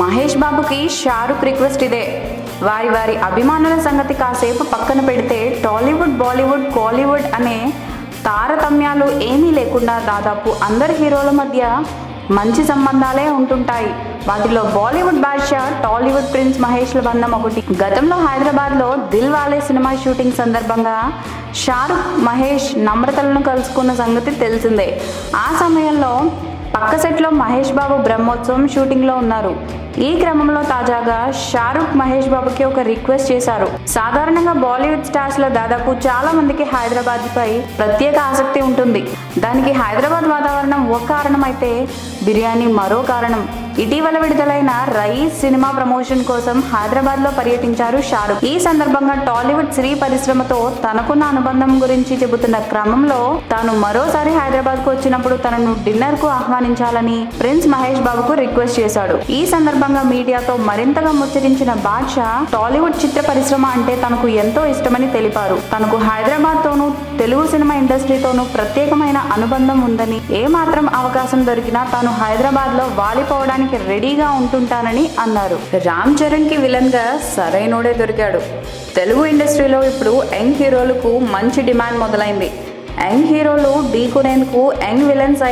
మహేష్ బాబుకి షారుఖ్ రిక్వెస్ట్ ఇదే. వారి వారి అభిమానుల సంగతి కాసేపు పక్కన పెడితే టాలీవుడ్ బాలీవుడ్ కోలీవుడ్ అనే తారతమ్యాలు ఏమీ లేకుండా దాదాపు అందరి హీరోల మధ్య మంచి సంబంధాలే ఉంటుంటాయి. వాటిలో బాలీవుడ్ బాద్షా టాలీవుడ్ ప్రిన్స్ మహేష్ల బంధం ఒకటి. గతంలో హైదరాబాద్లో దిల్ వాలే సినిమా షూటింగ్ సందర్భంగా షారుఖ్ మహేష్ నమ్రతలను కలుసుకున్న సంగతి తెలిసిందే. ఆ సమయంలో పక్క సెట్లో మహేష్ బాబు బ్రహ్మోత్సవం షూటింగ్లో ఉన్నారు. ఈ క్రమంలో తాజాగా షారుఖ్ మహేష్ బాబుకి ఒక రిక్వెస్ట్ చేశారు. సాధారణంగా బాలీవుడ్ స్టార్స్లో దాదాపు చాలా మందికి హైదరాబాద్ పై ప్రత్యేక ఆసక్తి ఉంటుంది. దానికి హైదరాబాద్ వాతావరణం ఒక కారణం అయితే బిర్యానీ మరో కారణం. ఇటీవల విడుదలైన రైస్ సినిమా ప్రమోషన్ కోసం హైదరాబాద్లో పర్యటించారు షారుఖ్. ఈ సందర్భంగా టాలీవుడ్ సినీ పరిశ్రమతో తనకున్న అనుబంధం గురించి చెబుతున్న క్రమంలో తాను మరోసారి హైదరాబాద్కు వచ్చినప్పుడు తనను డిన్నర్కు ఆహ్వానించాలని ప్రిన్స్ మహేష్ బాబుకు రిక్వెస్ట్ చేశాడు. ఈ సందర్భంగా మీడియాతో మరింతగా ముచ్చరించిన బాద్షా టాలీవుడ్ చిత్ర పరిశ్రమ అంటే తనకు ఎంతో ఇష్టమని తెలిపారు. తనకు హైదరాబాద్ తోనూ తెలుగు సినిమా ఇండస్ట్రీతోనూ ప్రత్యేకమైన అనుబంధం ఉందని ఏ మాత్రం అవకాశం దొరికినా తాను హైదరాబాద్లో వాలిపోవడానికి రెడీగా ఉంటుంటానని అన్నారు. రామ్ చరణ్కి విలన్గా సరైనోడే దొరికాడు. తెలుగు ఇండస్ట్రీలో ఇప్పుడు యంగ్ హీరోలకు మంచి డిమాండ్ మొదలైంది. యంగ్ హీరోలు ఢీకొనేందుకు యంగ్ విలన్స్ అయితే